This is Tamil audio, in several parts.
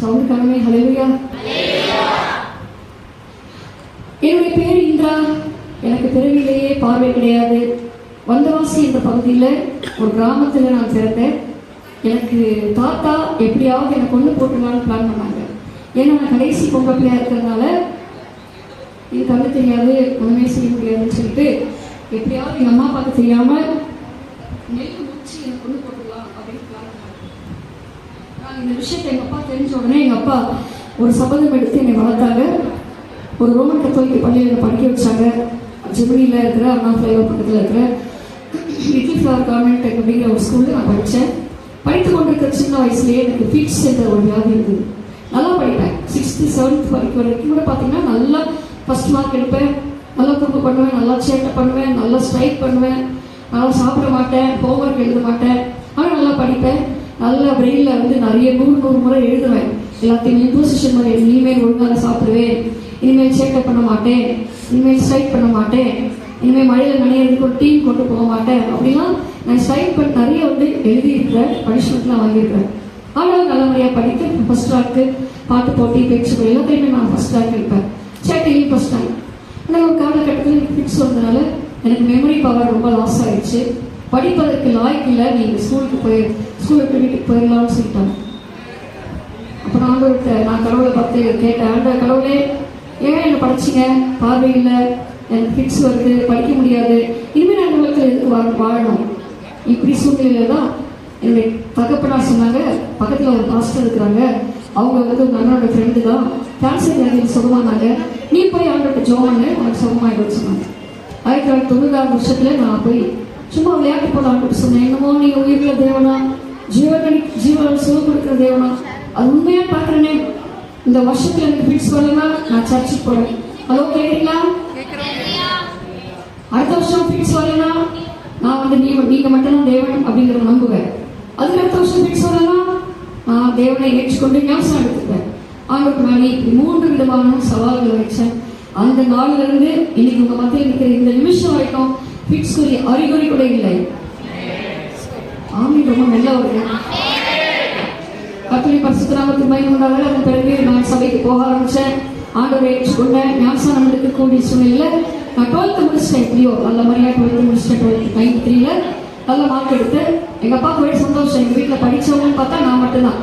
சவுண்ட் கணமே ஹalleluya என்னுடைய பேர் இந்திரா. எனக்கு தெருவிலேயே பார்வை கிடையாது. வந்தவாசி என்ற பகுதியில் ஒரு கிராமத்தில் நான் பிறந்தேன். எனக்கு தாத்தா எப்படியாவது எனக்கு கொண்டு போட்டுலான்னு பிளான் பண்ணாங்க. ஏன்னா நான் கடைசி பொம்பளை பிள்ளையாக இருக்கிறதுனால இது கண்ணு தெரியாது ஒன்றுமே செய்ய முடியாதுன்னு சொல்லிட்டு எப்படியாவது எங்கள் அம்மா அப்பாவுக்கு தெரியாமல் நெல் முடிச்சு எனக்கு கொண்டு போட்டுடலாம் அப்படின்னு பிளான் பண்ணாங்க நான் இந்த விஷயத்தை எங்கள் அப்பா தெரிஞ்ச உடனே எங்கள் அப்பா ஒரு சபதம் எடுத்து என்னை வளர்த்தாங்க ஒரு ரோமன் கத்தோலிக்க பள்ளியில் என்னை படிக்க வச்சாங்க. ஜெமினியில் இருக்கிற அண்ணா ஃப்ளைவர் பக்கத்தில் இருக்கிற லிட்டில் ஃப்ளவர் கவர்மெண்ட் அப்படிங்கிற ஒரு ஸ்கூலில் நான் படித்தேன் படித்து கொண்டிருக்கிற சின்ன வயசுலேயே எனக்கு ஃபீட்ஸ் என்ற ஒரு வியாதி இருந்தது. நல்லா படிப்பேன். சிக்ஸ்த்து செவன்த் படிக்கிற வரைக்கும் கூட பார்த்தீங்கன்னா நல்லா ஃபஸ்ட் மார்க் எடுப்பேன். நல்லா தூக்கம் பண்ணுவேன் நல்லா சேட்டை பண்ணுவேன் நல்லா ஸ்ட்ரைக் பண்ணுவேன். நல்லா சாப்பிட மாட்டேன் ஹோம்ஒர்க் எழுத மாட்டேன். ஆனால் நல்லா படிப்பேன். நல்லா பிரெயினில் வந்து நிறைய நூறு நூறு முறை எழுதுவேன். எல்லாத்தையும் இம்போசிஷன் மாதிரி இனிமேல் ஒழுங்காக சாப்பிடுவேன். இனிமேல் சேட்டை பண்ண மாட்டேன். இனிமேல் ஸ்ட்ரைக் பண்ண மாட்டேன். இனிமேல் மழையில் நனையிறதுக்கு ஒரு டீம் கொண்டு போக மாட்டேன். அப்படிலாம் நான் ஸ்ட்ரைக் பண்ணி நிறைய வந்து எழுதியிருக்கிறேன் பனிஷ்மெண்ட்லாம் வாங்கியிருக்கிறேன். ஆனால் நல்ல முறையாக படித்து ஃபர்ஸ்ட் ரேங்க்கு பாட்டு போட்டி பேச்சு போய் எல்லாத்தையுமே நான் ஃபர்ஸ்ட் ரேங்க் இருப்பேன் சேட்டையும் ஃபர்ஸ்ட் ரேங்க் ஆனால் ஒரு காலகட்டத்தில் எனக்கு ஃபிக்ஸ் வந்ததுனால எனக்கு மெமரி பவர் ரொம்ப லாஸ் ஆயிடுச்சு. படிப்பதற்கு லாய்க்கு இல்லை நீங்கள் ஸ்கூலுக்கு போய் ஸ்கூலுக்கு வீட்டுக்கு போயிடலாம்னு சொல்லிட்டாங்க அப்போ நான் ஆண்டவர்கிட்ட நான் கடவுளை பார்த்து கேட்டேன் ஆண்ட கடவுளே ஏன் என்னை படிச்சிங்க? பார்வை இல்லை. எனக்கு ஃபிக்ஸ் வருது. படிக்க முடியாது. இனிமேல் நான் உலகத்தில் எதுக்கு வா வாழணும். இப்படி சூழ்நிலையில தான் என்னுடைய தகப்பனா சொன்னாங்க. பக்கத்தில் ஒரு பாஸ்டர் இருக்கிறாங்க. அவங்க வந்து உங்கள் அண்ணனோட ஃப்ரெண்டு தான். கேன்சர் வியாதியில் சுகமானாங்க. நீ போய் அவங்கள்ட்ட ஜோன்னு உனக்கு சுகமாயிடும்னு சொன்னாங்க. ஆயிரத்தி தொள்ளாயிரத்தி தொண்ணூறாம் வருஷத்துல நான் போய் சும்மா விளையாட்டு போல ஆண்டு சொன்னேன். என்னமோ நீ உயிருள்ள தேவனா? ஜீவகணி ஜீவ சுகம் கொடுக்குற தேவனா? அது உண்மையா பார்க்குறேனே. இந்த வருஷத்துல எனக்கு ஃபிட்ஸ் வரலன்னா நான் சர்ச்சுக்கு போறேன். ஹலோ கேட்குறீங்களா அடுத்த வருஷம் ஃபிக்ஸ் வரலனா நான் வந்து நீ நீங்க மட்டும்தான் தேவன் அப்படிங்கிறத நம்புவேன். அதுக்கு அடுத்த வருஷம் ஃபிக்ஸ் வரலனா நான் தேவனை ஏற்றுக்கொண்டு ஞாபகம் எடுத்துப்பேன். ஆண்டுக்கு மேலே இப்படி மூன்று விதமான சவால்களை வச்சேன். அந்த நாளிலிருந்து இன்னைக்கு உங்க மத்தியில் இருக்கிற இந்த நிமிஷம் வரைக்கும் ஃபிக்ஸ் அறிகுறி கூட இல்லை. ஆமி ரொம்ப நல்லவர்கள் கத்தலி பரிசுத்தராமத்து மயம் உண்டாக அதன் பிறகு நான் சபைக்கு போக ஆரம்பித்தேன் ஆண்டவரை ஏற்றுக்கொண்டேன் ஞாபகம் எடுக்கக்கூடிய சூழ்நிலையில் நான் டுவெல்த்து முடிச்சிட்டேன். எப்படியோ நல்ல மாதிரியா டுவெல்த்து முடிச்சிட்டேன் டுவெல்த் நைன்டி த்ரீல நல்ல மார்க் எடுத்து எங்கள் அப்பாவுக்கு ஒரே சந்தோஷம். எங்கள் வீட்டில் படித்தவங்கன்னு பார்த்தா நான் மட்டும்தான்.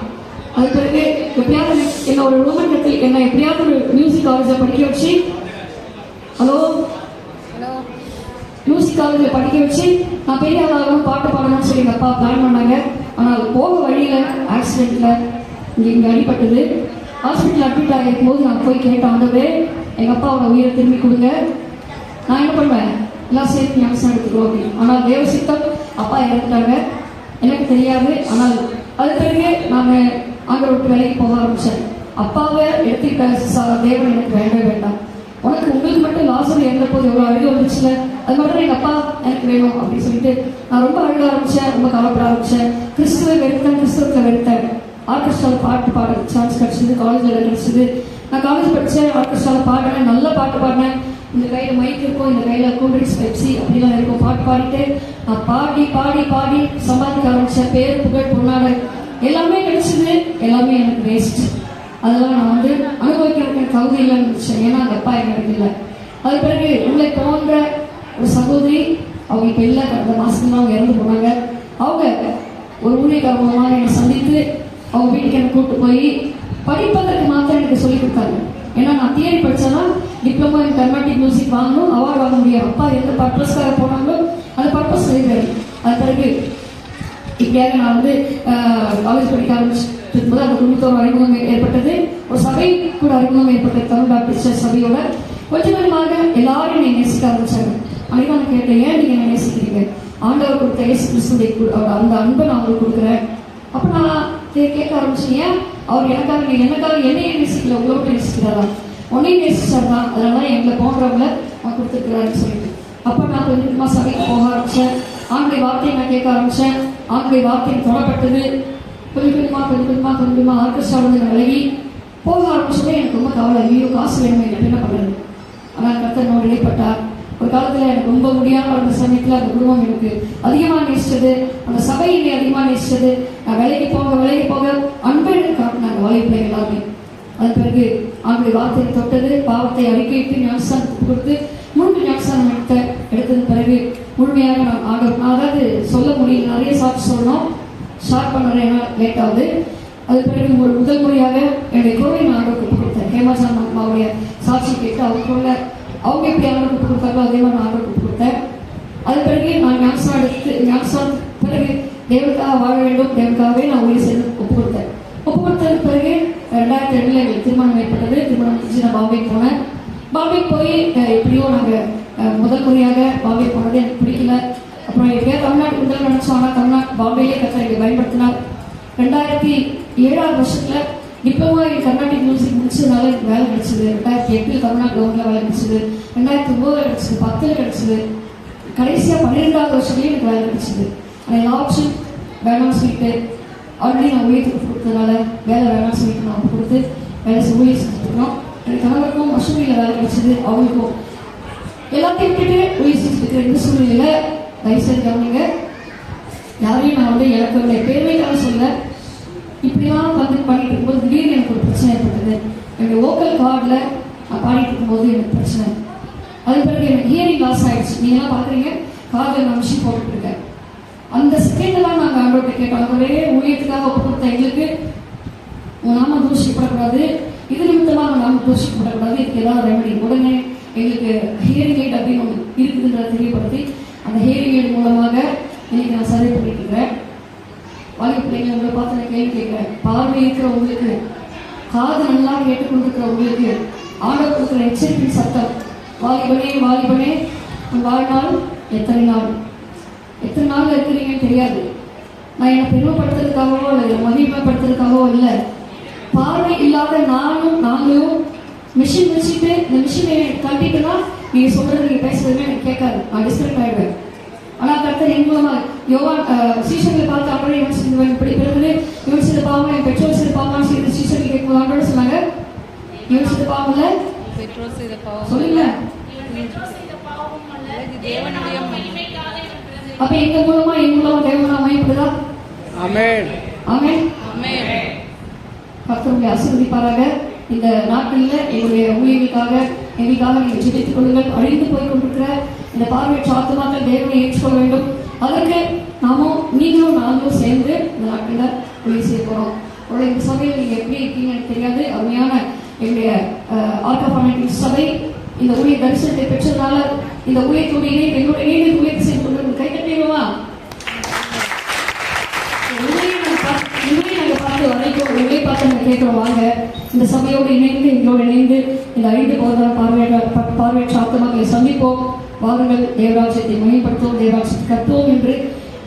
அது பிறகு எப்படியாவது என்ன ஒரு ரோமன் கத்தில் என்ன எப்படியாவது ஒரு மியூசிக் காலேஜில் படிக்க வச்சு ஹலோ காலேஜில் படிக்க வச்சு நான் பெரிய ஆளாகணும் பாட்டு பாடணும்னு சொல்லி எங்கள் அப்பா பிளான் பண்ணாங்க. ஆனால் போக வழியில் ஆக்சிடெண்ட்டில் இங்கே இங்கே அடிபட்டது. ஹாஸ்பிட்டல் அட்மிட் ஆகிருக்கும் போது நான் போய் கேட்டேன் ஆண்டவரே எங்கள் அப்பாவோட உயிரை திரும்பி கொடுங்க. நான் என்ன பண்ணுவேன்? எல்லாம் சேர்த்து ஞாபகம் எடுத்துக்கிறோம் அப்படின்னு. ஆனால் தேவ சித்தம் அப்பா இறந்துட்டாங்க. எனக்கு தெரியாது. ஆனால் அது பிறகு நான் ஆண்டவர் விட்டு வேலைக்கு போக ஆரம்பித்தேன் அப்பாவை எடுத்துக்கிட்ட தேவன் எனக்கு வேண்டவே வேண்டாம். உனக்கு உங்களுக்கு மட்டும் லாசர் இறந்த போது எவ்வளோ அழுக வந்துச்சுல? அது மட்டும் எங்கள் அப்பா எனக்கு வேணும் அப்படின்னு சொல்லிட்டு நான் ரொம்ப அழுக ஆரம்பித்தேன் ரொம்ப கவலைப்பட ஆரம்பித்தேன் கிறிஸ்துவை வெறுத்தேன் கிறிஸ்துவத்தில் வெறுத்தேன். ஆர்கெஸ்ட்ராவில் பாட்டு பாட சான்ஸ் கிடச்சிது காலேஜில் கிடச்சிது. நான் காலேஜ் படித்தேன் ஆர்கெஸ்ட்ராவில் பாடினேன் நல்ல பாட்டு பாடினேன். இந்த கையில் மைக் இருக்கும் இந்த கையில் கூல்ட்ரிங்க்ஸ் பெப்சி அப்படிலாம் இருக்கும். பாட்டு பாடிட்டு நான் பாடி பாடி பாடி சம்பாதிக்க ஆரம்பித்தேன் பேர் புகழ் பொன்னாடை எல்லாமே கிடைச்சது. எல்லாமே எனக்கு வேஸ்ட் அதெல்லாம் நான் வந்து அனுபவிக்கிறதுக்கு எனக்கு தகுதி இல்லைன்னு நினச்சேன். ஏன்னா அந்த அப்பா எனக்கு இல்லை. அது பிறகு உங்களை போன்ற ஒரு சகோதரி அவங்க இப்போ இல்லை கடந்த மாதம் அவங்க இறந்து போனாங்க. அவங்க ஒரு ஊழியக்கார மூலமாக என்னை சந்தித்து அவங்க வீட்டுக்கு என்னை கூப்பிட்டு போய் படிப்பதற்கு மாத்திரம் எனக்கு சொல்லி கொடுத்தாங்க. ஏன்னா நான் தியரி படித்தேன்னா டிப்ளமோ இன் கர்மாட்டிக் மியூசிக் வாங்கணும் அவார்டு வாங்க முடியும் அப்பா எந்த பர்பஸ்க்காக போனாங்களோ அந்த பர்பஸ் செய்தார் அது பிறகு இப்படியாக நான் வந்து காலேஜ் படிக்க ஆரம்பிச்சிருக்கும் போது அந்த குடும்பத்தோட அறிமுகம் ஏற்பட்டது. ஒரு சபை கூட அறிமுகம் ஏற்பட்டது தமிழ் டாக்டர் சபையோட. கொஞ்சம் கொஞ்சமாக எல்லாரும் அன்னைக்கு ஏன் நீங்க என்னை நேசிக்கிறீங்க? ஆண்டவர் கொடுத்த இயேசு கிறிஸ்துடைய அவர் அந்த அன்பை நான் உங்களுக்கு கொடுக்குறேன். அப்ப நான் கேட்க ஆரம்பிச்சேன். ஏன் அவர் எனக்காக நீ எனக்காக என்னையே நேசிக்கல உங்களோட நேசிக்கிறாரா? உன்னையும் நேசிச்சார்? தான் அதனால எங்களை போன்றவங்கள நான் கொடுத்துருக்கிறாருன்னு சொல்லிட்டு. அப்ப நான் கொஞ்சம் கொஞ்சமா சபைக்கு போக ஆரம்பிச்சேன். ஆண்களை வார்த்தையை நான் கேட்க ஆரம்பிச்சேன். ஆண்களை வார்த்தை தொடப்பட்டது கொஞ்சம் கொஞ்சமா கொஞ்சம் கொஞ்சமா கொஞ்சம் கொஞ்சமா ஆர்கெஸ்ட்ரா வந்து விலகி போக ஆரம்பிச்சதே எனக்கு ரொம்ப கவலை. ஐயோ காசு வேணும் எனக்கு என்ன பண்ணுறது ஆனால் கர்த்தர் என்னோடு இடைப்பட்டார். ஒரு காலத்துல எனக்கு ரொம்ப முடியாம இருந்த சமயத்துல அந்த குடும்பம் எனக்கு அதிகமா நேசிச்சது. அந்த சபை என்னை அதிகமா நேசிச்சது. நான் வேலைக்கு போக வேலைக்கு போக அன்பை காட்டினாங்க வாய்ப்பு எல்லாமே அதன் பிறகு ஆண்டுடைய வார்த்தையை தொட்டது. பாவத்தை அறிக்கையிட்டு ஞானஸ்தானத்துக்கு கொடுத்து முழு ஞானஸ்தானம் எடுத்த எடுத்தது பிறகு முழுமையாக நான் ஆக அதாவது சொல்ல முடியல. நிறைய சாப்பிட்டு சொல்லணும். ஷார்ட் பண்ணுறேன் ஏன்னா லேட் ஆகுது. அது பிறகு ஒரு முதல் முறையாக என்னுடைய குரலை நான் ஆண்டவருக்கு கொடுத்தேன். ஹேமாசான் அம்மாவுடைய சாட்சி கேட்டு அவருக்குள்ள அவங்க எப்படி ஆர்டர் ஒப்புக் கொடுத்தாங்களோ அதே மாதிரி ஆர்டர் ஆண்டவருக்கு கொடுத்தேன். அது பிறகு நான் ஞாபகம் எடுத்து ஞாபகம் பிறகு தேவனுக்காக வாழ வேண்டும் தேவனுக்காகவே நான் ஊழிய சேர்ந்து ஒப்பு கொடுத்தேன் ஒப்பு கொடுத்ததுக்கு பிறகு ரெண்டாயிரத்தி ரெண்டில் எங்களுக்கு திருமணம் ஏற்பட்டது. திருமணம் முடிச்சு நான் பாம்பே போனேன். பாம்பே போய் எப்படியோ நாங்கள் முதல் முறையாக பாம்பே போனது எனக்கு பிடிக்கல. அப்புறம் எப்படியா தமிழ்நாடு முதல் நினச்சோம் ஆனால் தமிழ்நாடு பாம்பேயே கற்று எங்களை பயன்படுத்தினார். ரெண்டாயிரத்தி ஏழாவது வருஷத்தில் டிப்ளமா இன் கர்நாடிக் மியூசிக் முடிச்சதுனால எனக்கு வேலை கிடைச்சது. ரெண்டாயிரத்தி எட்டில் தமிழ்நாடு கவர்மெண்ட்ல வேலை கிடைச்சது. ரெண்டாயிரத்தி ஒன்பதுல கிடைச்சது பத்துல கிடைச்சது. கடைசியா பன்னிரெண்டாவது வருஷத்துலயும் எனக்கு வேலை கிடைச்சது. ஆனால் ஆப்ஷன் வேணாம்னு சொல்லிட்டு ஆல்ரெடி நான் உயர்த்துக்கு கொடுத்ததுனால வேலை வேணாம்னு சொல்லிட்டு நான் கொடுத்து வேலை செய்ய ஊழியர் செஞ்சுருக்கோம் எனக்கு கணவருக்கும் மசூரியில் வேலை கிடைச்சது அவங்களுக்கும். எல்லாத்தையும் விட்டுட்டு உயிர் செஞ்சுட்டு இந்த சூழ்நிலையில? தயவுசெய்து கவனிங்க. யாரையும் நான் வந்து இழக்கவில்லை. இல்லை பெருமைக்காக சொல்ல இப்படிலாம் வந்து பண்ணிட்டு இருக்கும்போது திடீர்னு எனக்கு ஒரு பிரச்சனை ஏற்பட்டது என்னுடைய ஓக்கல் கார்டில் நான் பாடிட்டு இருக்கும்போது எனக்கு பிரச்சனை. அது பிறகு எனக்கு ஹியரிங் லாஸ் ஆகிடுச்சு நீங்களாம் பார்க்குறீங்க காதில் நான் மிஷின் போட்டுட்டு இருக்கேன். அந்த செகண்ட்லாம் நாங்கள் ஆண்டோட்ட கேட்டோம் ஒரே ஊழியத்துக்காக ஒப்பு கொடுத்த எங்களுக்கு உன் நாம தூஷிக்கப்படக்கூடாது. இது நிமித்தமாக நாம தூஷிக்கப்படக்கூடாது. இதுக்கு ஏதாவது ரெமெடி உடனே எங்களுக்கு ஹியரிங் எய்ட் அப்படின்னு ஒன்று இருக்குதுன்றதை தெரியப்படுத்தி அந்த ஹியரிங் எய்ட் மூலமாக இன்னைக்கு நான் சரி பண்ணிட்டு இருக்கிறேன். வாழ்க்கை பிள்ளைங்களை உங்களை பார்த்து நான் கேள்வி கேட்குறேன். பார்வை இருக்கிற உங்களுக்கு காது நல்லா கேட்டுக்கொண்டிருக்கிற உங்களுக்கு ஆண்டவர் கொடுக்குற எச்சரிப்பின் சத்தம். வாலிபனே வாலிபனே வாழ்நாள் எத்தனை நாள்? எத்தனை நாள் இருக்கிறீங்கன்னு தெரியாது. நான் என்னை பெருமைப்படுத்துறதுக்காகவோ இல்லை மகிமைப்படுத்துறதுக்காகவோ இல்லை. பார்வை இல்லாத நானும் நாங்களும் மிஷின் வச்சுட்டு இந்த மிஷினை கட்டிட்டுனா நீங்க சொல்றது நீங்க பேசுறதுமே எனக்கு கேட்காது. நான் டிஸ்டர்ப் ஆயிடுவேன். என் மூலமா யோவான் அஹ், சீஷர்களை பார்த்து அப்படியே இவன் செய்தவன் இப்படி பிறகு இவன் பாவம் என் பெற்றோர் செய்த பாவம் செய்து சீஷர்கள் கேட்கும்போது ஆண்டோட சொன்னாங்க இவன் செய்த பாவம் இல்ல பெற்றோர் செய்த பாவம் சொல்லுங்க தேவனுடைய அப்ப எங்க மூலமா மூலமா தேவனா அமையப்படுதா Amen. ஆமென். ஆமென். கர்த்தருடைய ஆசீர்வதிப்பாராக. இந்த நாட்களில் எங்களுடைய ஊழியர்களுக்காக எங்களுக்காக நீங்கள் ஜெபித்துக் கொள்ளுங்கள். அழிந்து போய் கொண்டிருக்கிற இந்த பார்வையற்ற ஆத்துமாக்கள் தேவனை ஏற்றுக்கொள்ள வேண்டும். அதற்கு நாமும் நீங்களும் நாங்களும் சேர்ந்து இந்த நாட்களில் ஊழியம் செய்ய போகிறோம் உங்களுடைய இந்த சபையில் நீங்கள் எப்படி இருக்கீங்கன்னு எனக்கு தெரியாது. அருமையான எங்களுடைய ஆர்காபானிக் சபை இந்த ஊழிய தரிசனத்தை பெற்றதுனால இந்த ஊழியத்தோடு இணைந்து எங்களோட இணைந்து ஊழியத்தை செய்து கொண்டு கை கட்டிடுவோமா பார்த்து- பார்த்து பார்த்து கேட்கிறோம். வாங்க இந்த சபையோடு இணைந்து எங்களோடு இணைந்து இந்த ஐந்து போதான பார்வையற்ற பார்வையற்ற ஆத்தமாக சந்திப்போம். வாருங்கள் தேவராஜ்யத்தை மேம்படுத்துவோம் தேவராஜ்யத்தை கட்டுவோம் என்று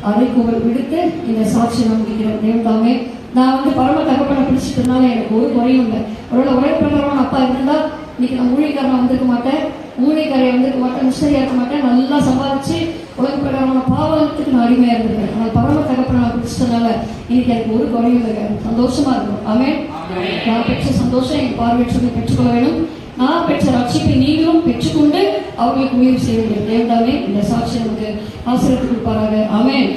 அழைப்புகள் விடுத்து இந்த சாட்சி நாம் முடிக்கிறோம் தேவதாமே நான் வந்து பரம தகப்பனை பிடிச்சிட்டதுனால எனக்கு ஒரு குறையும் இல்லை. உலக பிரகாரமான அப்பா இருந்தா இன்னைக்கு நான் ஊழியக்காரன் வந்திருக்க மாட்டேன். ஊழியக்காரையை வந்திருக்க மாட்டேன். மிஸ்டரியா இருக்க மாட்டேன். நல்லா சம்பாதிச்சு உலக பிரகாரமான பாவத்துக்கு நான் அடிமையா இருந்திருக்கேன் ஆனால் பரம தகப்பனை நான் பிடிச்சதுனால இன்னைக்கு எனக்கு ஒரு குறையும் இல்லை. சந்தோஷமா இருக்கும். ஆமென். நான் பெற்ற சந்தோஷம் என் பார்வையற்றதை பெற்றுக்கொள்ள வேண்டும். நான் பெற்ற ரட்சிப்பை நீங்களும் பெற்றுக்கொண்டு அவர்களுக்கு உயிர் செய்வீர்கள் வேண்டும் தேவதாமே இந்த சாட்சி நமக்கு ஆசிரியத்துக்கு கொடுப்பாராக. ஆமென்.